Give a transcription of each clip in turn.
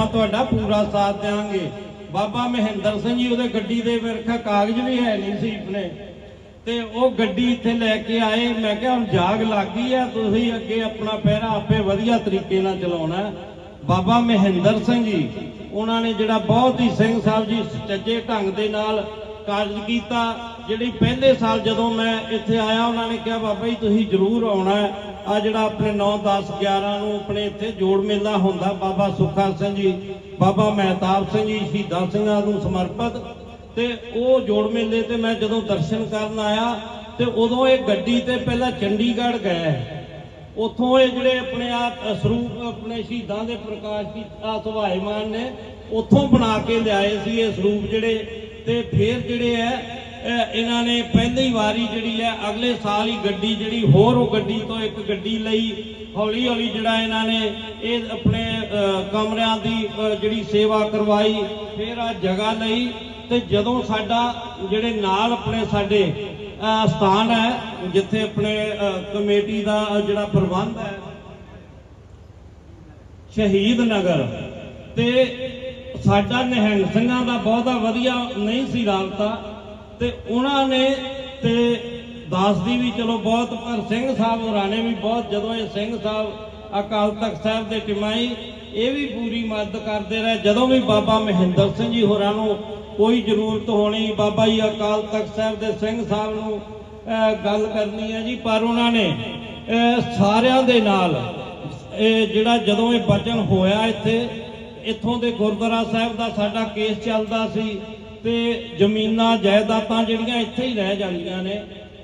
ਆਪਾਂ ਤੁਹਾਡਾ ਪੂਰਾ ਸਾਥ ਦੇਵਾਂਗੇ ਬਾਬਾ ਮਹਿੰਦਰ ਸਿੰਘ ਜੀ ਉਹਦੇ ਗੱਡੀ ਦੇ ਵਰਖਾ ਕਾਗਜ਼ ਵੀ ਹੈ ਨਹੀਂ ਸੀ ਆਪਣੇ। ਤੇ ਉਹ ਗੱਡੀ ਇੱਥੇ ਲੈ ਕੇ ਆਏ। ਮੈਂ ਕਿਹਾ, ਹੁਣ ਜਾਗ ਲੱਗ ਗਈ ਆ, ਤੁਸੀਂ ਅੱਗੇ ਆਪਣਾ ਪਹਿਰਾ ਆਪੇ ਵਧੀਆ ਤਰੀਕੇ ਨਾਲ ਚਲਾਉਣਾ ਬਾਬਾ ਮਹਿੰਦਰ ਸਿੰਘ ਜੀ, ਉਹਨਾਂ ਨੇ ਜਿਹੜਾ ਬਹੁਤ ਹੀ ਸਿੰਘ ਸਾਹਿਬ ਜੀ, ਸੁਚੱਜੇ ਢੰਗ ਦੇ ਨਾਲ ਕਾਰਜ ਕੀਤਾ। ਜਿਹੜੀ ਪਹਿਲੇ ਸਾਲ ਜਦੋਂ ਮੈਂ ਇੱਥੇ ਆਇਆ, ਉਹਨਾਂ ਨੇ ਕਿਹਾ, ਬਾਬਾ ਜੀ, ਤੁਸੀਂ ਜ਼ਰੂਰ ਆਉਣਾ ਹੈ। ਆ ਜਿਹੜਾ ਆਪਣੇ 9 10 11 ਨੂੰ ਆਪਣੇ ਇੱਥੇ ਜੋੜ ਮੇਲਾ ਹੁੰਦਾ, ਬਾਬਾ ਸੁੱਖਾ ਸਿੰਘ ਜੀ, ਬਾਬਾ ਮਹਿਤਾਬ ਸਿੰਘ ਜੀ, ਸ਼ਹੀਦਾਂ ਸਿੰਘਾਂ ਨੂੰ ਸਮਰਪਿਤ। ਤੇ ਉਹ ਜੋੜ ਮੇਲੇ ਤੇ ਮੈਂ ਜਦੋਂ ਦਰਸ਼ਨ ਕਰਨ ਆਇਆ, ਤੇ ਉਦੋਂ ਇਹ ਗੱਡੀ ਤੇ ਪਹਿਲਾਂ ਚੰਡੀਗੜ੍ਹ ਗਏ। ਉਥੋਂ ਇਹ ਜਿਹੜੇ ਆਪਣੇ ਆ ਸਰੂਪ, ਆਪਣੇ ਸ਼ਹੀਦਾਂ ਦੇ ਪ੍ਰਕਾਸ਼ ਕੀਤਾ ਆ ਸੁਭਾਏਮਾਨ ਨੇ, ਉਥੋਂ ਬਣਾ ਕੇ ਲਿਆਏ ਸੀ ਇਹ ਸਰੂਪ ਜਿਹੜੇ ਤੇ ਫਿਰ ਜਿਹੜੇ ਐ ਇਹਨਾਂ ਨੇ ਪਹਿਲੀ ਵਾਰੀ ਜਿਹੜੀ ਹੈ ਅਗਲੇ ਸਾਲ ਹੀ ਗੱਡੀ ਜਿਹੜੀ, ਹੋਰ ਉਹ ਗੱਡੀ ਤੋਂ ਇੱਕ ਗੱਡੀ ਲਈ ਹੌਲੀ ਹੌਲੀ ਜਿਹੜਾ ਇਹਨਾਂ ਨੇ ਇਹ ਆਪਣੇ ਕਮਰਿਆਂ ਦੀ ਜਿਹੜੀ ਸੇਵਾ ਕਰਵਾਈ, ਫਿਰ ਆ ਜਗ੍ਹਾ ਲਈ, ਤੇ ਜਦੋਂ ਸਾਡਾ ਜਿਹੜੇ ਨਾਲ ਆਪਣੇ ਸਾਡੇ ਸਥਾਨ ਹੈ ਜਿੱਥੇ ਆਪਣੇ ਕਮੇਟੀ ਦਾ ਜਿਹੜਾ ਪ੍ਰਬੰਧ ਹੈ ਸ਼ਹੀਦ ਨਗਰ, ਤੇ ਸਾਡਾ ਨਿਹੰਗ ਸਿੰਘਾਂ ਦਾ ਬਹੁਤਾ ਵਧੀਆ ਨਹੀਂ ਸੀ ਰਾਬਤਾ ਤੇ ਉਹਨਾਂ ਨੇ ਤੇ ਦੱਸਦੀ ਵੀ ਚਲੋ ਬਹੁਤ, ਪਰ ਸਿੰਘ ਸਾਹਿਬ ਹੋਰਾਂ ਨੇ ਵੀ ਬਹੁਤ ਜਦੋਂ ਇਹ ਸਿੰਘ ਸਾਹਿਬ ਅਕਾਲ ਤਖਤ ਸਾਹਿਬ ਦੇ ਟਿਮਾਈ, ਇਹ ਵੀ ਪੂਰੀ ਮਦਦ ਕਰਦੇ ਰਹੇ। ਜਦੋਂ ਵੀ ਬਾਬਾ ਮਹਿੰਦਰ ਸਿੰਘ ਜੀ ਹੋਰਾਂ ਨੂੰ ਕੋਈ ਜ਼ਰੂਰਤ ਹੋਣੀ, ਬਾਬਾ ਜੀ ਅਕਾਲ ਤਖਤ ਸਾਹਿਬ ਦੇ ਸਿੰਘ ਸਾਹਿਬ ਨੂੰ ਗੱਲ ਕਰਨੀ ਹੈ ਜੀ, ਪਰ ਉਹਨਾਂ ਨੇ ਸਾਰਿਆਂ ਦੇ ਨਾਲ, ਇਹ ਜਿਹੜਾ ਜਦੋਂ ਇਹ ਬਚਨ ਹੋਇਆ ਇੱਥੇ ਇੱਥੋਂ ਦੇ ਗੁਰਦੁਆਰਾ ਸਾਹਿਬ ਦਾ ਸਾਡਾ ਕੇਸ ਚੱਲਦਾ ਸੀ ਤੇ ਜ਼ਮੀਨਾਂ ਜਾਇਦਾਦਾਂ ਜਿਹੜੀਆਂ ਇੱਥੇ ਹੀ ਰਹਿ ਜਾਂਦੀਆਂ ਨੇ।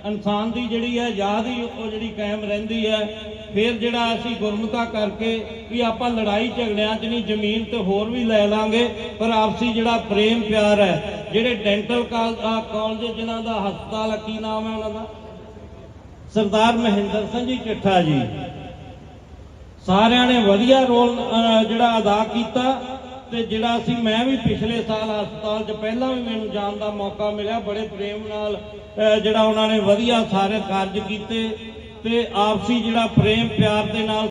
ਇਨਸਾਨ ਦੀ ਜਿਹੜੀ ਹੈ ਯਾਦ ਹੀ ਉਹ ਜਿਹੜੀ ਕਾਇਮ ਰਹਿੰਦੀ ਹੈ। ਫਿਰ ਜਿਹੜਾ ਅਸੀਂ ਗੁਰਮਤਾ ਕਰਕੇ ਵੀ ਆਪਾਂ ਲੜਾਈ ਝਗੜਿਆਂ 'ਚ ਨਹੀਂ ਜ਼ਮੀਨ ਤੇ ਹੋਰ ਵੀ ਲੈ ਲਾਂਗੇ ਪਰ ਆਪਸੀ ਜਿਹੜਾ ਪ੍ਰੇਮ ਪਿਆਰ ਹੈ ਜਿਹੜੇ ਡੈਂਟਲ ਕਾਲਜ ਜਿਨ੍ਹਾਂ ਦਾ ਹਸਪਤਾਲ ਆ, ਕੀ ਨਾਮ ਹੈ ਉਹਨਾਂ ਦਾ? ਸਰਦਾਰ ਮਹਿੰਦਰ ਸਿੰਘ ਜੀ ਚਿੱਠਾ ਜੀ। ਸਾਰਿਆਂ ਨੇ ਵਧੀਆ ਰੋਲ ਜਿਹੜਾ ਅਦਾ ਕੀਤਾ ਤੇ ਜਿਹੜਾ ਅਸੀਂ, ਮੈਂ ਵੀ ਪਿਛਲੇ ਸਾਲ ਹਸਪਤਾਲ 'ਚ ਪਹਿਲਾਂ ਵੀ ਮੈਨੂੰ ਜਾਣ ਦਾ ਮੌਕਾ ਮਿਲਿਆ, ਬੜੇ ਪ੍ਰੇਮ ਨਾਲ ਜਿਹੜਾ ਉਹਨਾਂ ਨੇ ਵਧੀਆ ਸਾਰੇ ਕਾਰਜ ਕੀਤੇ ਤੇ ਆਪਸੀ ਜਿਹੜਾ ਪ੍ਰੇਮ ਪਿਆਰ ਦੇ ਨਾਲ